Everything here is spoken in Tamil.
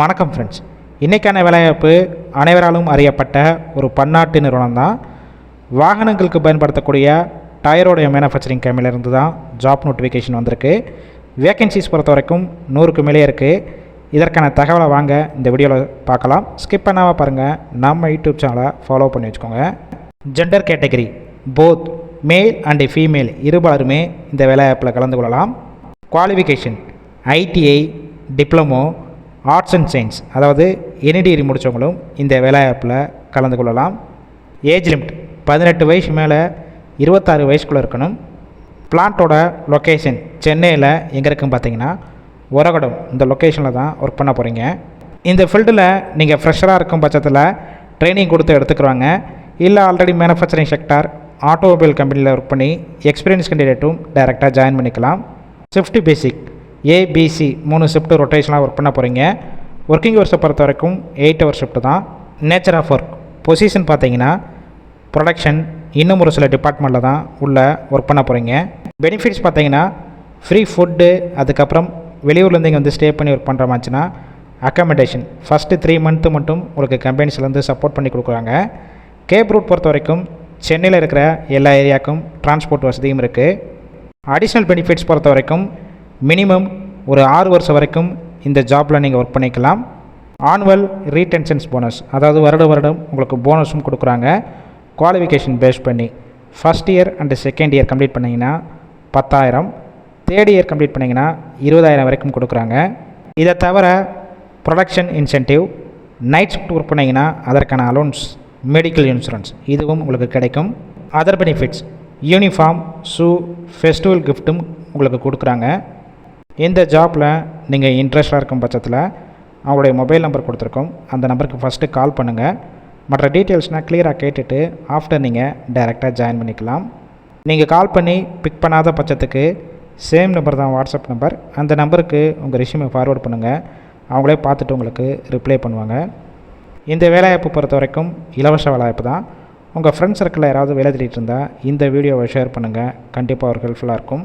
வணக்கம் ஃப்ரெண்ட்ஸ் இன்றைக்கான வேலைவாய்ப்பு அனைவராலும் அறியப்பட்ட ஒரு பன்னாட்டு நிறுவனம் தான் வாகனங்களுக்கு பயன்படுத்தக்கூடிய டயரோடைய மேனுஃபேக்சரிங் கம்பெனிலேருந்து தான் ஜாப் நோட்டிஃபிகேஷன் வந்திருக்கு. வேகன்சிஸ் பொறுத்த வரைக்கும் நூறுக்கு மேலே இருக்குது இதற்கான தகவலை வாங்க இந்த வீடியோவில் பார்க்கலாம். ஸ்கிப் பண்ணாமல் பாருங்கள் நம்ம யூடியூப் சேனலை ஃபாலோ பண்ணி வச்சுக்கோங்க. Gender category both male and female இருபாலருமே இந்த வேலைவாய்ப்பில் கலந்து கொள்ளலாம். Qualification ITI diploma arts and science அதாவது எனி டிகிரி முடித்தவங்களும் இந்த வேலைவாய்ப்பில் கலந்து கொள்ளலாம். ஏஜ் லிமிட் பதினெட்டு வயசு மேலே இருபத்தாறு வயசுக்குள்ளே இருக்கணும். பிளான்ட்டோட லொக்கேஷன் சென்னையில் எங்கே இருக்குன்னு பார்த்தீங்கன்னா உரகடம். இந்த லொக்கேஷனில் தான் ஒர்க் பண்ண போகிறீங்க இந்த ஃபீல்டில் நீங்கள் ஃப்ரெஷராக இருக்கும் பட்சத்தில் ட்ரைனிங் கொடுத்து எடுத்துக்கிறாங்க இல்லை ஆல்ரெடி மேனுஃபேக்சரிங் செக்டார் ஆட்டோமொபைல் கம்பெனியில் ஒர்க் பண்ணி எக்ஸ்பீரியன்ஸ் கேண்டிடேட்டும் டைரெக்டாக ஜாயின் பண்ணிக்கலாம். ஷிஃப்ட் பேசிக் ஏபிசி மூணு ஷிஃப்ட் ரொட்டேஷனாக ஒர்க் பண்ண போகிறீங்க ஒர்க்கிங் ஹவர்ஸை பொறுத்த வரைக்கும் எயிட் ஹவர் ஷிஃப்ட் தான். நேச்சர் ஆஃப் ஒர்க் பொசிஷன் பார்த்தீங்கன்னா ப்ரொடக்ஷன் இன்னும் ஒரு சில டிபார்ட்மெண்ட்டில் தான் உள்ளே ஒர்க் பண்ண போகிறீங்க பெனிஃபிட்ஸ் பார்த்தீங்கன்னா ஃப்ரீ ஃபுட்டு அதுக்கப்புறம் வெளியூர்லேருந்து இங்கே வந்து ஸ்டே பண்ணி ஒர்க் பண்ணுற மாதிரிச்சுன்னா அக்காமடேஷன் ஃபஸ்ட்டு த்ரீ மந்த்து மட்டும் உங்களுக்கு கம்பெனிஸ்லேருந்து சப்போர்ட் பண்ணி கொடுக்குறாங்க. கேப் ரூட் பொறுத்த வரைக்கும் சென்னையில் இருக்கிற எல்லா ஏரியாவுக்கும் டிரான்ஸ்போர்ட் வசதியும் இருக்குது அடிஷ்னல் பெனிஃபிட்ஸ் பொறுத்த வரைக்கும் மினிமம் ஒரு ஆறு வருஷம் வரைக்கும் இந்த ஜாப்பில் நீங்கள் ஒர்க் பண்ணிக்கலாம். ஆனுவல் ரீடென்ஷன்ஸ் போனஸ் அதாவது வருட வருடம் உங்களுக்கு போனஸும் கொடுக்குறாங்க. குவாலிஃபிகேஷன் பேஸ் பண்ணி first year and second year complete பண்ணிங்கன்னா பத்தாயிரம். தேர்ட் இயர் கம்ப்ளீட் பண்ணிங்கன்னா இருபதாயிரம் வரைக்கும் கொடுக்குறாங்க. இதை தவிர production incentive night shift work பண்ணிங்கன்னா அதற்கான அலோன்ஸ் மெடிக்கல் இன்சூரன்ஸ் இதுவும் உங்களுக்கு கிடைக்கும். Other benefits uniform shoe festival கிஃப்ட்டும் உங்களுக்கு கொடுக்குறாங்க. இந்த ஜாப்பில் நீங்கள் இன்ட்ரெஸ்டாக இருக்கும் பட்சத்தில் அவங்களுடைய மொபைல் நம்பர் கொடுத்துருக்கோம். அந்த நம்பருக்கு ஃபஸ்ட்டு கால் பண்ணுங்கள் மற்ற டீட்டெயில்ஸ்னால் கிளியராக கேட்டுட்டு ஆஃப்டர் நீங்கள் டைரெக்டாக ஜாயின் பண்ணிக்கலாம். நீங்கள் கால் பண்ணி பிக் பண்ணாத பட்சத்துக்கு சேம் நம்பர் தான் வாட்ஸ்அப் நம்பர் அந்த நம்பருக்கு உங்கள் ரெஷ்யூமை ஃபார்வர்ட் பண்ணுங்கள் அவங்களே பார்த்துட்டு உங்களுக்கு ரிப்ளை பண்ணுவாங்க. இந்த வேலைவாய்ப்பு பொறுத்த வரைக்கும் இலவச வேலைவாய்ப்பு தான். உங்கள் ஃப்ரெண்ட்ஸ் சர்க்கிளில் யாராவது வேலை தேடிட்டு இருந்தால் இந்த வீடியோவை ஷேர் பண்ணுங்கள் கண்டிப்பாக ஒரு ஹெல்ப்ஃபுல்லாக இருக்கும்.